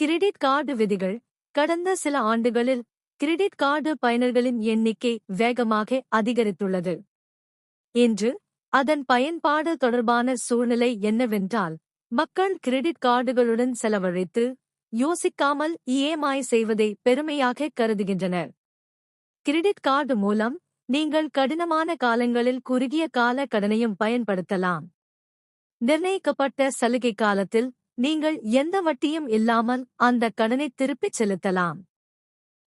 Credit card விதிகள். கடந்த சில ஆண்டுகளில் கிரெடிட் கார்டு பயனர்களின் எண்ணிக்கை வேகமாக அதிகரித்துள்ளது. இன்று அதன் பயன்பாடு தொடர்பான சூழ்நிலை என்னவென்றால் மக்கள் கிரெடிட் கார்டுகளுடன் செலவழித்து யோசிக்காமல் இஎம்ஐ செய்வதை பெருமையாக கருதுகின்றனர். கிரெடிட் கார்டு மூலம் நீங்கள் கடினமான காலங்களில் குறுகிய கால கடனையும் பயன்படுத்தலாம். நிர்ணயிக்கப்பட்ட சலுகை காலத்தில் நீங்கள் எந்த வட்டியும் இல்லாமல் அந்த கடனை திருப்பிச் செலுத்தலாம்.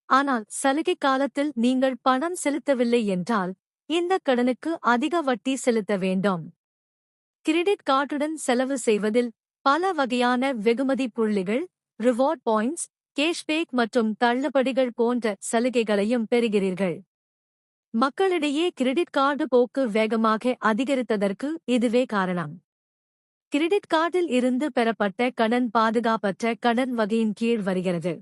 ஆனால் சலுகை காலத்தில் நீங்கள் பணம் செலுத்தவில்லை என்றால் இந்த கடனுக்கு அதிக வட்டி செலுத்த வேண்டும். கிரெடிட் கார்டுடன் செலவு செய்வதில் பல வகையான வெகுமதி புள்ளிகள் ரிவார்ட் பாயிண்ட்ஸ் கேஷ்பேக் மற்றும் தள்ளுபடிகள் போன்ற சலுகைகளையும் பெறுகிறீர்கள். மக்களிடையே கிரெடிட் கார்டு போக்கு வேகமாக அதிகரித்ததற்கு இதுவே காரணம். கிரெடிட் கார்டில் இருந்து பெறப்பட்ட கடன் பாதுகாப்பற்ற கடன் வகையின் கீழ் வருகிறது.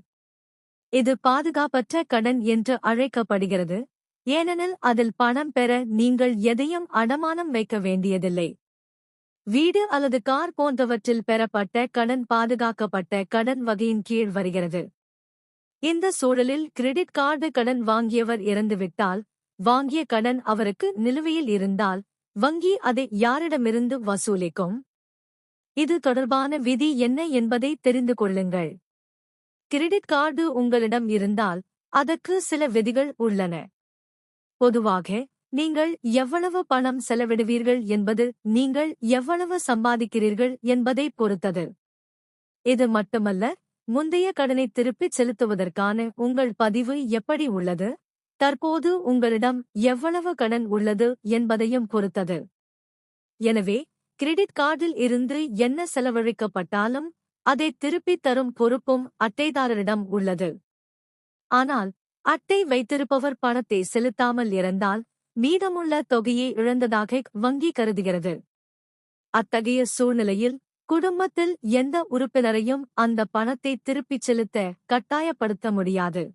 இது பாதுகாப்பற்ற கடன் என்று அழைக்கப்படுகிறது. ஏனெனில் அதில் பணம் பெற நீங்கள் எதையும் அடமானம் வைக்க வேண்டியதில்லை. வீடு அல்லது கார் போன்றவற்றில் பெறப்பட்ட கடன் பாதுகாக்கப்பட்ட கடன் வகையின் கீழ் வருகிறது. இந்த சூழலில் கிரெடிட் கார்டு கடன் வாங்கியவர் இறந்துவிட்டால் வாங்கிய கடன் அவருக்கு நிலுவையில் இருந்தால் வங்கி அதை யாரிடமிருந்து வசூலிக்கும்? இது தொடர்பான விதி என்ன என்பதை தெரிந்து கொள்ளுங்கள். கிரெடிட் கார்டு உங்களிடம் இருந்தால் அதற்கு சில விதிகள் உள்ளன. பொதுவாக நீங்கள் எவ்வளவு பணம் செலவிடுவீர்கள் என்பது நீங்கள் எவ்வளவு சம்பாதிக்கிறீர்கள் என்பதை பொறுத்தது. இது மட்டுமல்ல முந்தைய கடனை திருப்பிச் செலுத்துவதற்கான உங்கள் பதிவு எப்படி உள்ளது? தற்போது உங்களிடம் எவ்வளவு கடன் உள்ளது என்பதையும் பொறுத்தது. எனவே கிரெடிட் கார்டில் இருந்து என்ன செலவழிக்கப்பட்டாலும் அதை திருப்பித் தரும் பொறுப்பும் அட்டைதாரரிடம் உள்ளது. ஆனால் அட்டை வைத்திருப்பவர் பணத்தை செலுத்தாமல் இறந்தால் மீதமுள்ள தொகையை இழந்ததாக வங்கி கருதுகிறது. அத்தகைய சூழ்நிலையில் குடும்பத்தில் எந்த உறுப்பினரையும் அந்த பணத்தை திருப்பிச் செலுத்த கட்டாயப்படுத்த முடியாது.